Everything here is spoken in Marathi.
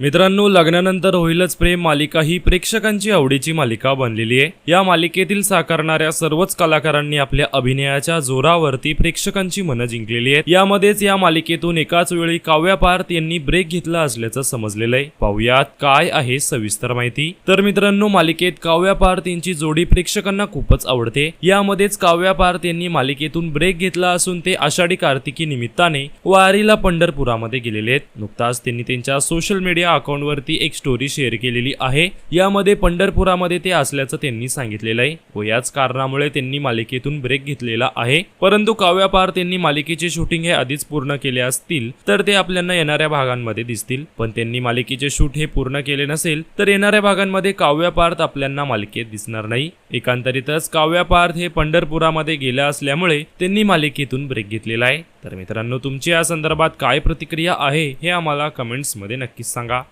मित्रांनो लग्नानंतर होईलच प्रेम मालिका ही प्रेक्षकांची आवडीची मालिका बनलेली आहे. या मालिकेतील साकारणाऱ्या सर्वच कलाकारांनी आपल्या अभिनयाच्या जोरावरती प्रेक्षकांची मनं जिंकलेली आहेत. यामध्येच या मालिकेतून एकाच वेळी काव्या पार्थ यांनी ब्रेक घेतला असल्याचं समजलेलं आहे. पाहुयात काय आहे सविस्तर माहिती. तर मित्रांनो मालिकेत काव्या पार्थ यांची जोडी प्रेक्षकांना खूपच आवडते. यामध्येच काव्या पार्थ यांनी मालिकेतून ब्रेक घेतला असून ते आषाढी कार्तिकी निमित्ताने वारीला पंढरपुरामध्ये गेलेले आहेत. नुकताच त्यांनी त्यांच्या सोशल मीडिया या अकाउंटवरती एक स्टोरी शेअर केलेली आहे. यामध्ये पंढरपुरामध्ये ते असल्याचं त्यांनी सांगितलेलं आहे. व याच कारणामुळे त्यांनी मालिकेतून ब्रेक घेतलेला आहे. परंतु काव्यापार त्यांनी मालिकेचे शूटिंग हे आधीच पूर्ण केले असतील तर ते आपल्याला येणाऱ्या भागांमध्ये दिसतील. पण त्यांनी मालिकेचे शूट हे पूर्ण केले नसेल तर येणाऱ्या भागांमध्ये काव्यापार्थ आपल्याला मालिकेत दिसणार नाही. एकांतरितच काव्यापार्थ हे पंढरपुरामध्ये गेल्या असल्यामुळे त्यांनी मालिकेतून ब्रेक घेतलेला आहे. तर मित्रांनो तुमची या संदर्भात काय प्रतिक्रिया आहे हे आम्हाला कमेंट्समध्ये नक्कीच सांगा.